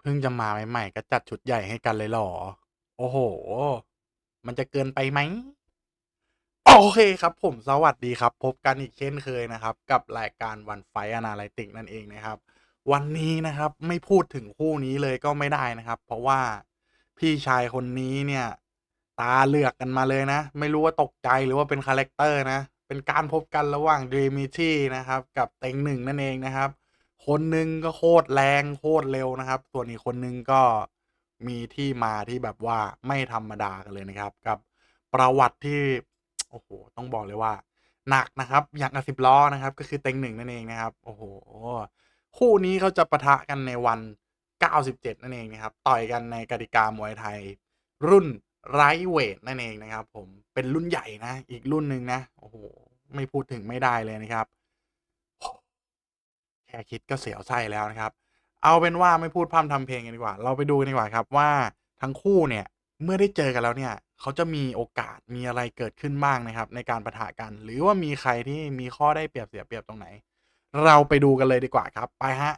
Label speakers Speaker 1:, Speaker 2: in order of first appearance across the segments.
Speaker 1: เพิ่งจะมาใหม่ๆก็จัดชุดใหญ่ให้กันเลยเหรอ?โอ้โฮมันจะเกินไปไหม?โอเคครับผมสวัสดีครับ พบกันอีกเช่นเคยนะครับ กับรายการ One Fight Analytics นั่นเองนะครับ วันนี้นะครับไม่พูดถึงคู่นี้เลยก็ไม่ได้นะครับ เพราะว่าพี่ชายคนนี้เนี่ย ตาเลือกกันมาเลยนะ ไม่รู้ว่าตกใจหรือว่าเป็นคาแรกเตอร์นะ เป็นการพบกันระหว่าง Dimitri นะครับ กับเต็งหนึ่งนั่นเองนะครับ คนหนึ่งก็โคตรแรงโคตรเร็วนะครับ ส่วนอีกคนหนึ่งก็มีที่มาที่แบบว่าไม่ธรรมดากันเลยนะครับ กับประวัติที่โอ้โฮต้องบอกเลยว่า หนักนะครับ อย่างกับ10ล้อนะครับ ก็คือเต็งหนึ่งนั่นเองนะครับ โอ้โฮคู่นี้เขาจะปะทะกันในวัน 97 นั่นเองนะครับ ต่อยกันในกติกามวยไทย รุ่นไลต์เวตนั่นเองนะครับ ผมเป็นรุ่นใหญ่นะ อีกรุ่นหนึ่งนะโอ้โฮไม่พูดถึงไม่ได้เลยนะครับ แค่คิดก็เสียวไส้แล้วนะครับ เอาเป็นว่าไม่พูดพร่ำทำเพลงกันดีกว่า เราไปดูกันดีกว่าครับว่าทั้งคู่เนี่ยเมื่อได้เจอกันแล้วเนี่ยเขาจะมีโอกาสมีอะไรเกิดขึ้นบ้างนะครับ ในการประทะกัน หรือว่ามีใครที่มีข้อได้เปรียบเสียเปรียบตรงไหน เราไปดูกันเลยดีกว่าครับ ไปครับ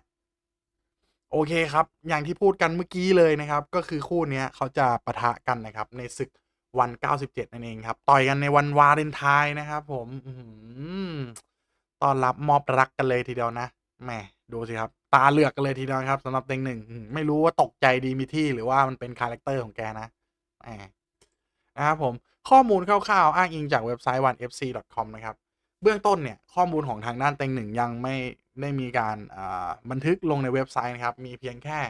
Speaker 1: โอเคครับ อย่างที่พูดกันเมื่อกี้เลยนะครับ ก็คือคู่เนี้ยเขาจะปะทะกันนะครับ ในศึกวัน 97 นั่นเองครับ ต่อยกันในวันวาเลนไทน์นะครับ ผมอื้อฮือต้อนรับมอบรักกันเลยทีเดียวนะ แหมดูสิครับ ตาเหลือกกันเลยทีเดียวครับสำหรับเต็งหนึ่งไม่รู้ว่าตกใจ Dimitri หรือว่ามันเป็นคาแรกเตอร์ของแกนะแหมนะครับผมข้อมูลคร่าวๆ อ้างอิงจากเว็บไซต์ onefc.com นะครับ เบื้องต้นเนี่ย ข้อมูลของทางด้านเต็งหนึ่งยังไม่ได้มีการบันทึกลงในเว็บไซต์นะครับ มีเพียงแค่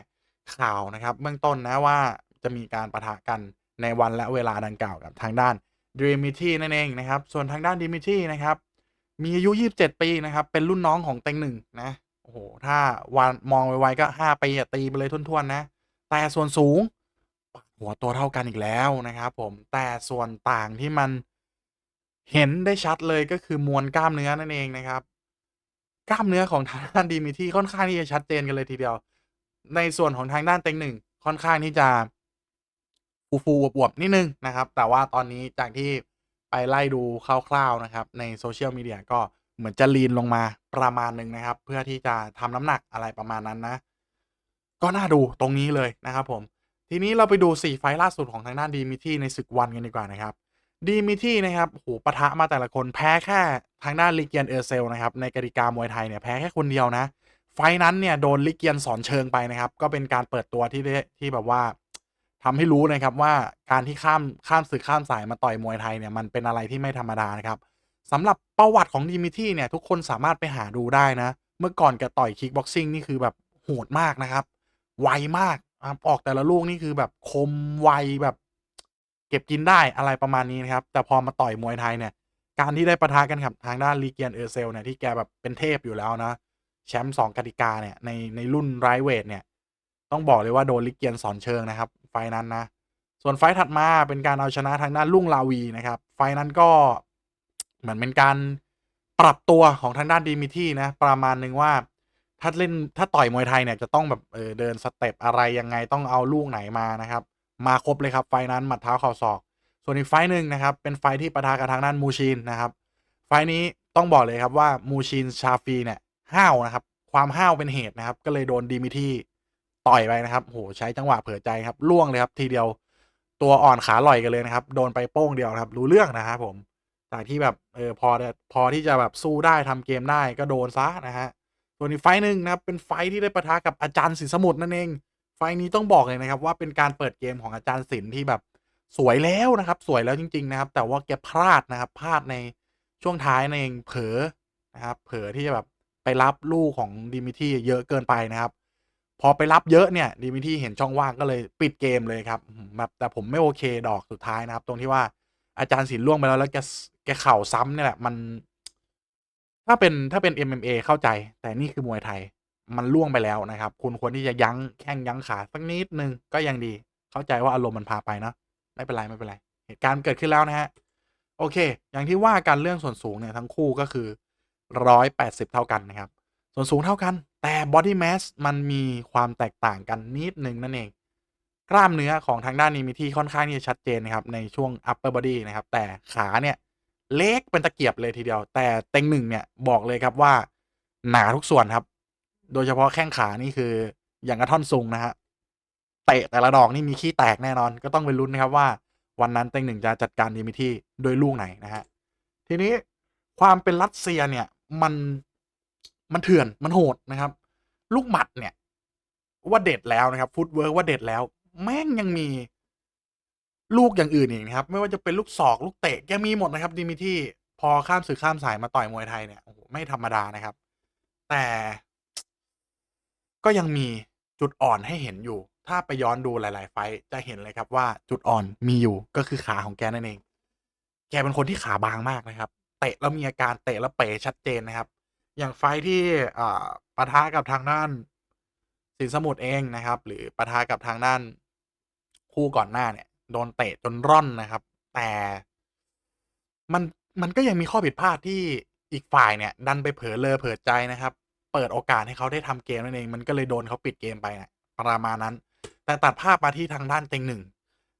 Speaker 1: ข่าวนะครับ เบื้องต้นนะว่าจะมีการประทะกันในวันและเวลาดังกล่าวกับทางด้าน Dimitri นั่นเองนะครับ ส่วนทางด้าน Dimitri นะครับ มีอายุ27ปีนะครับ เป็นรุ่นน้องของเต็งหนึ่งนะ โอ้โฮถ้าวานมองไวๆก็5ปีตีไปเลยถ้วนๆนะ แต่ส่วนสูง หัวตัวเท่ากันอีกแล้วนะครับผม แต่ส่วนต่างที่มันเห็นได้ชัดเลยก็คือมวลกล้ามเนื้อนั่นเองนะครับ กล้ามเนื้อของทางด้าน Dimitri ค่อนข้างที่จะชัดเจนกันเลยทีเดียว ในส่วนของทางด้านเต็งหนึ่งค่อนข้างที่จะฟูๆอวบๆนิดนึงนะครับ แต่ว่าตอนนี้จากที่ ไปไล่ดูคร่าวๆนะครับ ใน Social Media ก็เหมือนจะ lean ลงมาประมาณหนึ่งนะครับ เพื่อที่จะทำน้ำหนักอะไรประมาณนั้นนะ ก็น่าดูตรงนี้เลยนะครับผม ทีนี้เราไปดู 4 ไฟล่าสุดของทางด้าน Dimitri ในศึกวันกันดีกว่านะครับ Dimitri นะครับโอ้โฮปะทะมาแต่ละคนแพ้แค่ทางด้าน Ligian Ersel นะครับในกติกามวยไทยเนี่ยแพ้แค่คนเดียวนะ ไฟนั้นเนี่ยโดน Ligian สอนเชิงไปนะครับ ก็เป็นการเปิดตัวที่ที่แบบว่า ทำให้รู้นะครับว่าการที่ข้ามข้ามศึกข้ามสายมาต่อยมวยไทยเนี่ยมันเป็นอะไรที่ไม่ธรรมดานะครับสำหรับประวัติของ Dimitri เนี่ยทุกคนสามารถไปหาดูได้นะ เมื่อก่อนแกต่อย Kickboxing นี่คือแบบโหดมากนะครับ ไวมากออกแต่ละลูกนี่คือแบบคมไวแบบ เก็บกินได้อะไรประมาณนี้นะครับ แต่พอมาต่อยมวยไทยเนี่ย การที่ได้ประทะกันกับทางด้าน Ligian Ersel เซลเนี่ยที่แกแบบเป็นเทพอยู่แล้วนะ แชมป์2กติกาเนี่ยในในรุ่น Lightweight เนี่ย ต้องบอกเลยว่าโดน Ligian สอนเชิงนะครับ ไฟนั้นนะ ส่วนไฟถัดมาเป็นการเอาชนะทางด้านรุ่งราวีนะครับ ไฟนั้นก็เหมือนเป็นการปรับตัวของทางด้าน Dimitri นะ ประมาณหนึ่งว่าถ้าเล่นถ้าต่อยมวยไทยเนี่ยจะต้องแบบเออเดินสเต็ปอะไรยังไงต้องเอาลูกไหนมานะครับ มาครบเลยครับไฟนั้นหมัดเท้าเข่าศอก ส่วนอีกไฟหนึ่งนะครับ เป็นไฟที่ประทะกับทางด้าน Mucin นะครับ ไฟนี้ต้องบอกเลยครับว่า Mucin Shafi เนี่ยห้าวนะครับ ความห้าวเป็นเหตุนะครับ ก็เลยโดน Dimitri ต่อยไปนะครับโอ้โฮใช้จังหวะเผลอใจครับร่วงเลยครับทีเดียวตัวอ่อนขาลอยกันเลยนะครับ โดนไปโป้งเดียวครับ รู้เรื่องนะครับผมจากที่แบบเออพอพอที่จะแบบสู้ได้ทำเกมได้ก็โดนเสียนะครับส่วนอีกไฟหนึ่งนะครับเป็นไฟที่ได้ปะทะกับอาจารย์สินสมุทรนั่นเอง ไฟนี้ต้องบอกเลยนะครับ ว่าเป็นการเปิดเกมของอาจารย์สินที่แบบสวยแล้วนะครับ สวยแล้วจริง ๆ นะครับ แต่ว่าแกพลาดนะครับพลาดในช่วงท้ายนั่นเองเผลอนะครับ เผลอที่จะแบบไปรับลูกของ Dimitri เยอะเกินไปนะครับ พอไปรับเยอะเนี่ย Dimitri เห็นช่องว่างก็เลยปิดเกมเลยครับแบบแต่ผมไม่โอเคดอกสุดท้ายนะครับ ตรงที่ว่าอาจารย์สินร่วงไปแล้วแล้วแกแกเข่าซ้ำเนี่ยแหละมัน ถ้าเป็นถ้าเป็น MMA เข้าใจ แต่นี่คือมวยไทย มันร่วงไปแล้วนะครับ คุณควรที่จะยั้งแข้งยั้งขาสักนิดนึงก็ยังดี เข้าใจว่าอารมณ์มันพาไปเนาะไม่เป็นไรไม่เป็นไร เหตุการณ์เกิดขึ้นแล้วนะครับโอเค อย่างที่ว่ากันเรื่องส่วนสูงเนี่ยทั้งคู่ก็คือ180เท่ากันนะครับ ส่วนสูงเท่ากัน แต่ Body Mass มันมีความแตกต่างกันนิดหนึ่งนั่นเอง กล้ามเนื้อของทางด้าน Dimitri ค่อนข้างที่จะชัดเจนนะครับ ในช่วง Upper Body นะครับ แต่ขาเนี่ยเล็กเป็นตะเกียบเลยทีเดียว แต่เต็งหนึ่งเนี่ยบอกเลยครับว่าหนาทุกส่วนครับ โดยเฉพาะแข้งขานี่คืออย่างกับท่อนซุงนะครับเตะแต่ละดอกนี่มีขี้แตกแน่นอน ก็ต้องไปลุ้นนะครับว่าวันนั้นเต็งหนึ่งจะจัดการดีมิที่โดยลูกไหนนะฮะทีนี้ความเป็นรัสเซียเนี่ยมัน มันเถื่อนมันโหดนะครับ ลูกหมัดเนี่ย ว่าเด็ดแล้วนะครับฟุตเวิร์กว่าเด็ดแล้ว แม่งยังมีลูกอย่างอื่นอีกนะครับ ไม่ว่าจะเป็นลูกศอกลูกเตะแกมีหมดนะครับดิมิที่พอข้ามสื่อข้ามสายมาต่อยมวยไทยเนี่ยโอ้โหไม่ธรรมดานะครับ แต่ก็ยังมีจุดอ่อนให้เห็นอยู่ ถ้าไปย้อนดูหลาย ๆ ไฟจะเห็นเลยครับว่าจุดอ่อนมีอยู่ก็คือขาของแกนั่นเอง แกเป็นคนที่ขาบางมากนะครับ เตะแล้วมีอาการเตะแล้วเป๋ชัดเจนนะครับ อย่างไฟที่อ่าปะทะกับทางด้านสินสมุทรเองนะครับ หรือปะทะกับทางด้านคู่ก่อนหน้าเนี่ย โดนเตะจนร่อนนะครับ แต่มันมันก็ยังมีข้อผิดพลาดที่อีกฝ่ายเนี่ย ดันไปเผลอเรอเผลอใจนะครับ เปิดโอกาสให้เขาได้ทำเกมนั่นเอง มันก็เลยโดนเขาปิดเกมไปนะประมาณนั้น แต่ตัดภาพมาที่ทางด้านเต็งหนึ่ง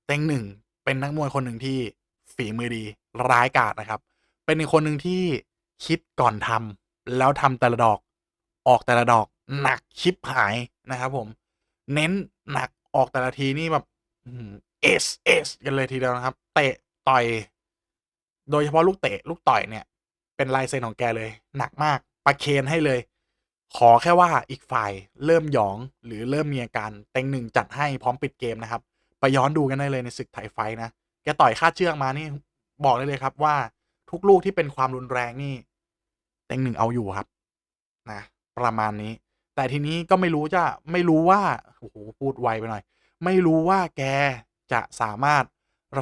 Speaker 1: เต็งหนึ่งเป็นนักมวยคนหนึ่งที่ฝีมือดีร้ายกาจนะครับ เป็นอีกคนหนึ่งที่คิดก่อนทำ แล้วทำแต่ละดอกออกแต่ละดอกหนักชิบหายนะครับผม เน้นหนักออกแต่ละทีนี่แบบเอสเอสกันเลยทีเดียวนะครับ เตะต่อย โดยเฉพาะลูกเตะลูกต่อยเนี่ย เป็นลายเซ็นของแกเลย หนักมากประเคนให้เลย ขอแค่ว่าอีกฝ่ายเริ่มหยองหรือเริ่มมีอาการเต็งหนึ่งจัดให้พร้อมปิดเกมนะครับ ไปย้อนดูกันได้เลยในศึกไทยไฟท์นะแกต่อยคาดเชือกมานี่บอกได้เลยครับว่าทุกลูกที่เป็นความรุนแรงนี่ เต็งหนึ่งเอาอยู่ครับ นะ ประมาณนี้ แต่ทีนี้ก็ไม่รู้จะไม่รู้ว่าโอ้โฮพูดไวไปหน่อย ไม่รู้ว่าแกจะสามารถ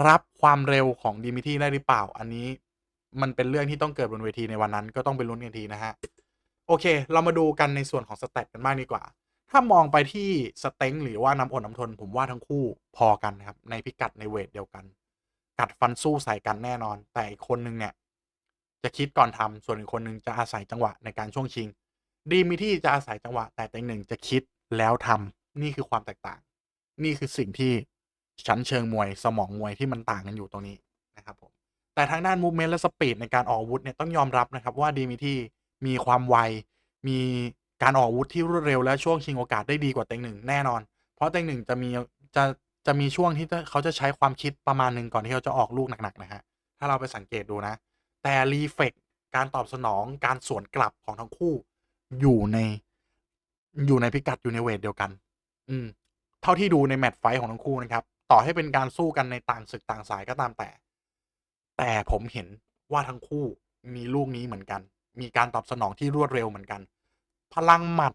Speaker 1: รับความเร็วของดิมิทีได้หรือเปล่า อันนี้มันเป็นเรื่องที่ต้องเกิดบนเวทีในวันนั้นก็ต้องไปลุ้นกันทีนะครับโอเค เรามาดูกันในส่วนของ Stats กันบ้างดีกว่า ถ้ามองไปที่สเต็งหรือว่าน้ำอดน้ำทน ผมว่าทั้งคู่พอกันครับ ในพิกัดในเวตเดียวกัน กัดฟันสู้ใส่กันแน่นอน แต่อีกคนหนึ่งเนี่ย จะคิดก่อนทำส่วนอีกคนหนึ่งจะอาศัยจังหวะในการช่วงชิง ดีมิทรีจะอาศัยจังหวะ แต่เต็งหนึ่งจะคิดแล้วทำนี่คือความแตกต่าง นี่คือสิ่งที่ชั้นเชิงมวยสมองมวยที่มันต่างกันอยู่ตรงนี้นะครับผมแต่ทางด้านมูฟเมนต์และสปีดในการออกอาวุธเนี่ยต้องยอมรับนะครับว่าดิมิทรีมีความไว มีการออกอาวุธที่รวดเร็วและช่วงชิงโอกาสได้ดีกว่าเต็งหนึ่งแน่นอน เพราะเต็งหนึ่งจะมีจะจะมีช่วงที่เขาจะใช้ความคิดประมาณหนึ่งก่อนที่เขาจะออกลูกหนักๆนะครับถ้าเราไปสังเกตดูนะ แต่รีเฟกการตอบสนองการสวนกลับของทั้งคู่ อยู่ใน อยู่ในพิกัดอยู่ในเวตเดียวกัน อืม เท่าที่ดูในแมตช์ไฟของทั้งคู่นะครับ ต่อให้เป็นการสู้กันในต่างศึกต่างสายก็ตามแต่ แต่ผมเห็นว่าทั้งคู่มีลูกนี้เหมือนกัน มีการตอบสนองที่รวดเร็วเหมือนกัน พลังหมัด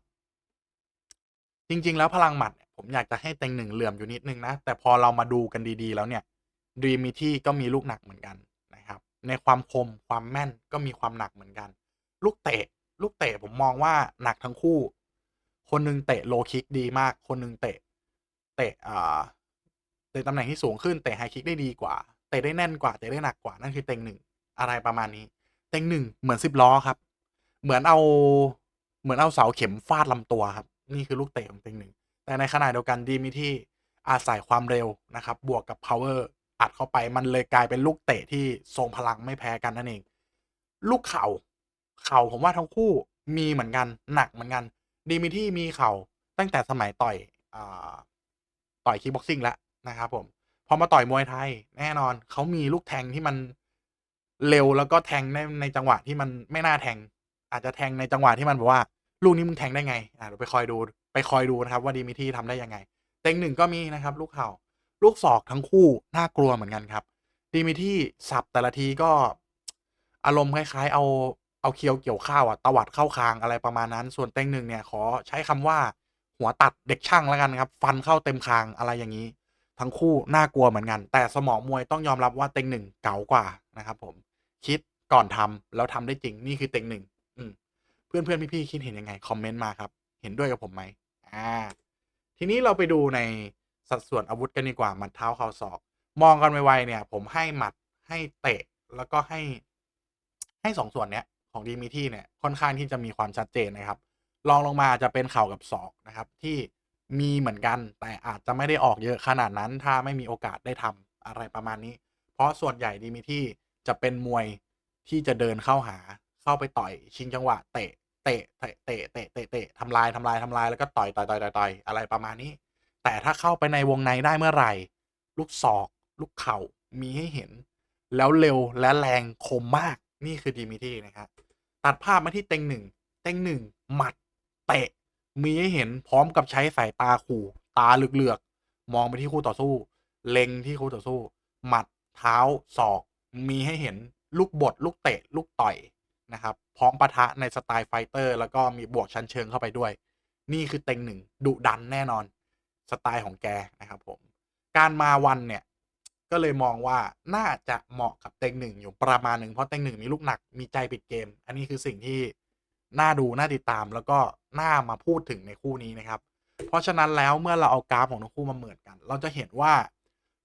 Speaker 1: จริง ๆ แล้วพลังหมัด ผมอยากจะให้เต็งหนึ่งเหลื่อมอยู่นิดนึงนะ แต่พอเรามาดูกันดีๆ แล้วเนี่ยดีมิทรีก็มีลูกหนักเหมือนกัน ในความคมความแม่นก็มีความหนักเหมือนกัน ลูกเตะ ลูกเตะผมมองว่าหนักทั้งคู่ คนหนึ่งเตะ Low Kick ดีมาก คนหนึ่งเตะ เตะอ่าเตะตำแหน่งที่สูงขึ้นเตะ High Kick ได้ดีกว่าเตะได้แน่นกว่าเตะได้หนักกว่านั่นคือเต็งหนึ่งอะไรประมาณนี้ เต็งหนึ่งเหมือน10ล้อครับ เหมือนเอาเหมือนเอาเสาเข็มฟาดลำตัวครับ นี่คือลูกเตะของเต็งหนึ่งแต่ในขณะเดียวกันดีมิทรีอาศัยความเร็วนะครับ บวกกับพาวเว อัดเข้าไปมันเลยกลายเป็นลูกเตะที่ทรงพลังไม่แพ้กันนั่นเอง ลูกเข่า เข่าผมว่าทั้งคู่มีเหมือนกันหนักเหมือนกันดีมิทรีมีเข่าตั้งแต่สมัยต่อยอต่อย Kickboxing แล้วนะครับผมพอมาต่อยมวยไทย แน่นอนเขามีลูกแทงที่มันเร็วแล้วก็แทงได้ในจังหวะที่มันไม่น่าแทง อาจจะแทงในจังหวะที่มันแบบว่า ลูกนี้มึงแทงได้ไงอ่าเดี๋ยวไปคอยดูไปคอยดูนะครับ ว่าดีมิทรีทำได้ยังไง เต็งหนึ่งก็มีนะครับ ลูกเข่า ลูกศอกทั้งคู่น่ากลัวเหมือนกันครับดีมิทรีสับแต่ละทีก็อารมณ์คล้ายๆ เอาเอาเคียวเกี่ยวข้าวอะตวัดเข้าคางอะไรประมาณนั้น ส่วนเต็งหนึ่งเนี่ยขอใช้คำว่าหัวตัดเด็กช่างแล้วกันครับ ฟันเข้าเต็มคางอะไรอย่างงี้ ทั้งคู่น่ากลัวเหมือนกัน แต่สมองมวยต้องยอมรับว่าเต็งหนึ่งเก๋ากว่านะครับ ผม คิดก่อนทำแล้วทำได้จริงนี่คือเต็งหนึ่งอืมเพื่อนๆพี่ๆคิดเห็นยังไงคอมเมนต์มาครับ เห็นด้วยกับผมไหมอ่า ทีนี้เราไปดูใน สัดส่วนอาวุธกันดีกว่าหมัดเท้าเข่าศอก มองกันไวๆเนี่ย ผมให้หมัดให้เตะแล้วก็ให้ ให้2ส่วนเนี้ยของดีมิทรีเนี่ยค่อนข้างที่จะมีความชัดเจนนะครับรองลงมาจะเป็นเข่ากับศอกนะครับ ที่มีเหมือนกันแต่อาจจะไม่ได้ออกเยอะขนาดนั้น ถ้าไม่มีโอกาสได้ทำอะไรประมาณนี้ เพราะส่วนใหญ่ดีมิทรีจะเป็นมวยที่จะเดินเข้าหาเข้าไปต่อยชิงจังหวะเตะเตะเตะเตะเตะเตะๆทำลายๆๆแล้วก็ต่อยๆๆๆๆอะไรประมาณนี้ แต่ถ้าเข้าไปในวงในได้เมื่อไหร่ ลูกศอก ลูกเข่ามีให้เห็น แล้วเร็วและแรงคมมากนี่คือดีมิทีนะครับ ตัดภาพมาที่เต็งหนึ่งเต็งหนึ่งหมัดเตะ มีให้เห็นพร้อมกับใช้สายตาขู่ตาเหลือกๆมองไปที่คู่ต่อสู้ เล็งที่คู่ต่อสู้ หมัดเท้าศอก มีให้เห็นลูกบดลูกเตะ ลูกต่อยนะครับพร้อมปะทะในสไตล์ไฟเตอร์ แล้วก็มีบวกชั้นเชิงเข้าไปด้วย นี่คือเต็งหนึ่งดุดันแน่นอน สไตล์ของแกนะครับผม การมาวันเนี่ย ก็เลยมองว่าน่าจะเหมาะกับเต็งหนึ่งอยู่ประมาณหนึ่งเพราะเต็งหนึ่งมีลูกหนักมีใจปิดเกม อันนี้คือสิ่งที่น่าดูน่าติดตามแล้วก็น่ามาพูดถึงในคู่นี้นะครับ เพราะฉะนั้นแล้วเมื่อเราเอากราฟของทั้งคู่มาเหมือนกัน เราจะเห็นว่า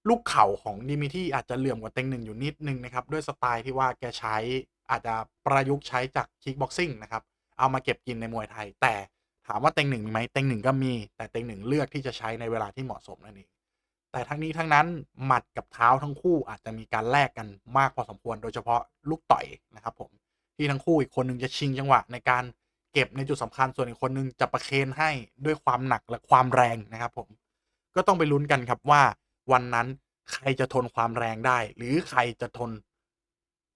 Speaker 1: ลูกเข่าของดิมิที่อาจจะเหลื่อมกว่าเต็งหนึ่งอยู่นิดนึงนะครับ ด้วยสไตล์ที่ว่าแกใช้อาจจะประยุกต์ใช้จากคิกบ็อกซิ่งนะครับ เอามาเก็บกินในมวยไทย แต่ ถามว่าเต็งหนึ่งมีไหมเต็งหนึ่งก็มี แต่เต็งหนึ่งเลือกที่จะใช้ในเวลาที่เหมาะสมนั่นเองแต่ทั้งนี้ทั้งนั้นหมัดกับเท้าทั้งคู่อาจจะมีการแลกกันมากพอสมควร โดยเฉพาะลูกต่อยนะครับผมที่ทั้งคู่อีกคนนึงจะชิงจังหวะในการเก็บในจุดสำคัญส่วนอีกคนนึงจะประเคนให้ด้วยความหนักและความแรงนะครับผมก็ต้องไปลุ้นกันครับว่า วันนั้นใครจะทนความแรงได้ หรือใครจะทน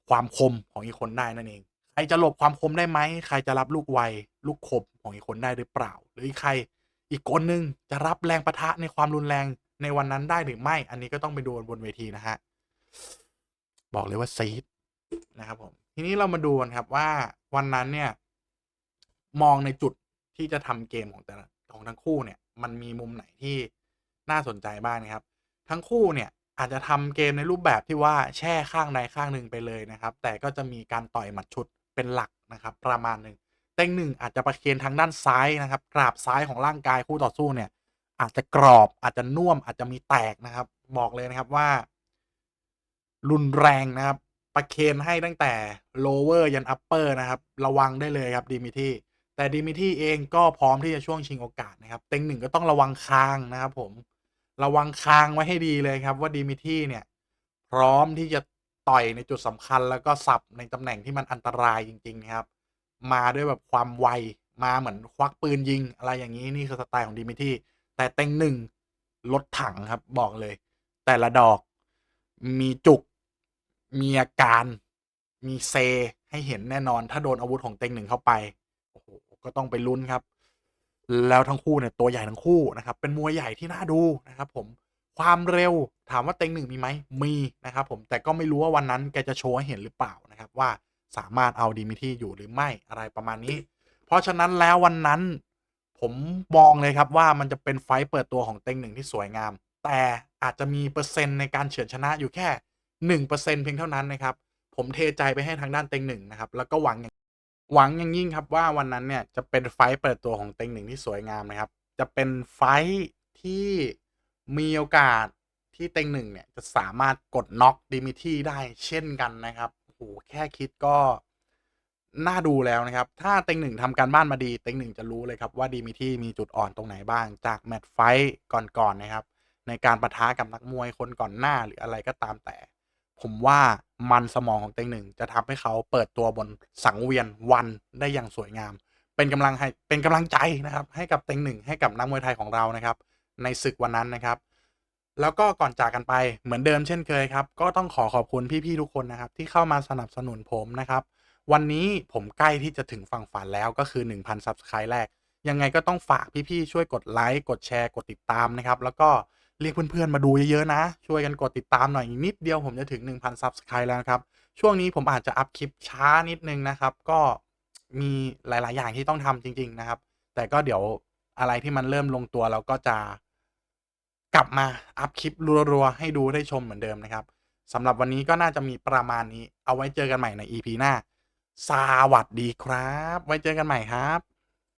Speaker 1: ความคมของอีกคนได้นั่นเอง ใครจะหลบความคมได้ไหมใครจะรับลูกไวลูกคม ของอีกคนได้หรือเปล่า หรือใครอีกคนนึงจะรับแรงประทะในความรุนแรงในวันนั้นได้หรือไม่ อันนี้ก็ต้องไปดูบนเวทีนะฮะ บอกเลยว่าซีดนะครับผม ทีนี้เรามาดูกันครับว่าวันนั้นเนี่ย มองในจุดที่จะทำเกมของแต่ละของทั้งคู่เนี่ย มันมีมุมไหนที่น่าสนใจบ้างนะครับ ทั้งคู่เนี่ยอาจจะทำเกมในรูปแบบที่ว่าแช่ข้างใดข้างหนึ่งไปเลยนะครับ แต่ก็จะมีการต่อยหมัดชุดเป็นหลักนะครับ ประมาณหนึ่ง เต็งหนึ่งอาจจะประเคนทางด้านซ้ายนะครับกราบซ้ายของร่างกายคู่ต่อสู้เนี่ย อาจจะกรอบอาจจะน่วมอาจจะมีแตกนะครับ บอกเลยนะครับว่า รุนแรงนะครับ ประเคนให้ตั้งแต่ lower ยัน upper นะครับ ระวังได้เลยครับดีมิที่แต่ดีมิที่เองก็พร้อมที่จะช่วงชิงโอกาสนะครับ เต็งหนึ่งก็ต้องระวังคางนะครับ ผมระวังคางไว้ให้ดีเลยครับ ว่าดีมิที่เนี่ย พร้อมที่จะต่อยในจุดสำคัญแล้วก็สับในตำแหน่งที่มันอันตรายจริงๆนะครับ มาด้วยแบบความไวมาเหมือนควักปืนยิง อะไรอย่างนี้นี่คือสไตล์ของดีมิที่แต่เต็งหนึ่งรถถังครับบอกเลย แต่ละดอกมีจุก มีอาการ มีเซ ให้เห็นแน่นอน ถ้าโดนอาวุธของเต็งหนึ่งเข้าไปโอ้โหก็ต้องไปลุ้นครับ แล้วทั้งคู่เนี่ยตัวใหญ่ทั้งคู่นะครับ เป็นมวยใหญ่ที่น่าดูนะครับ ผมความเร็วถามว่าเต็งหนึ่งมีไหมมีนะครับ ผมแต่ก็ไม่รู้ว่าวันนั้นแกจะโชว์ให้เห็นหรือเปล่านะครับว่า สามารถเอาดีมิที่อยู่หรือไม่อะไรประมาณนี้ เพราะฉะนั้นแล้ววันนั้น ผมมองเลยครับว่ามันจะเป็นไฟต์เปิดตัวของเต็งหนึ่งที่สวยงาม แต่อาจจะมีเปอร์เซ็นต์ในการเฉือนชนะอยู่แค่หนึ่งเปอร์เซ็นเพียงเท่านั้นนะครับ ผมเทใจไปให้ทางด้านเต็งหนึ่งนะครับ แล้วก็หวังอย่างหวังอย่างยิ่งครับว่าวันนั้นเนี่ยจะเป็นไฟต์เปิดตัวของเต็งหนึ่งที่สวยงามนะครับ จะเป็นไฟต์ที่มีโอกาสที่เต็งหนึ่งเนี่ยจะสามารถกดน็อกดิมิที่ได้เช่นกันนะครับ หแค่คิดก็น่าดูแล้วนะครับ ถ้าเต็งหนึ่งทำการบ้านมาดี เต็งหนึ่งจะรู้เลยครับว่าดีมิที่มีจุดอ่อนตรงไหนบ้าง จากแมตช์ไฟต์ก่อนๆนะครับ ในการประทะกับนักมวยคนก่อนหน้าหรืออะไรก็ตามแต่ ผมว่ามันสมองของเต็งหนึ่งจะทำให้เขาเปิดตัวบนสังเวียนวันได้อย่างสวยงาม เป็นกำลังให้เป็นกำลังใจนะครับ ให้กับเต็งหนึ่งให้กับนักมวยไทยของเรานะครับ ในศึกวันนั้นนะครับ แล้วก็ก่อนจากกันไปเหมือนเดิมเช่นเคยครับ ก็ต้องขอขอบคุณพี่ๆทุกคนนะครับ ที่เข้ามาสนับสนุนผมนะครับ วันนี้ผมใกล้ที่จะถึงฝั่งฝันแล้วก็คือ 1,000 Subscribe แรก ยังไงก็ต้องฝากพี่ๆช่วยกดไลค์กดแชร์กดติดตามนะครับ แล้วก็เรียกเพื่อนๆมาดูเยอะๆนะ ช่วยกันกดติดตามหน่อยนิดเดียวผมจะถึง 1,000 Subscribe แล้วครับ ช่วงนี้ผมอาจจะอัพคลิปช้านิดนึงนะครับ ก็มีหลายๆ อย่างที่ต้องทำจริง ๆนะครับ แต่ก็เดี๋ยวอะไรที่มันเริ่มลงตัวเราก็จะ กลับมาอัพคลิปรัวๆให้ดูได้ชมเหมือนเดิมนะครับสำหรับวันนี้ก็น่าจะมีประมาณนี้ เอาไว้เจอกันใหม่ใน EP หน้า สวัสดีครับ ไว้เจอกันใหม่ครับ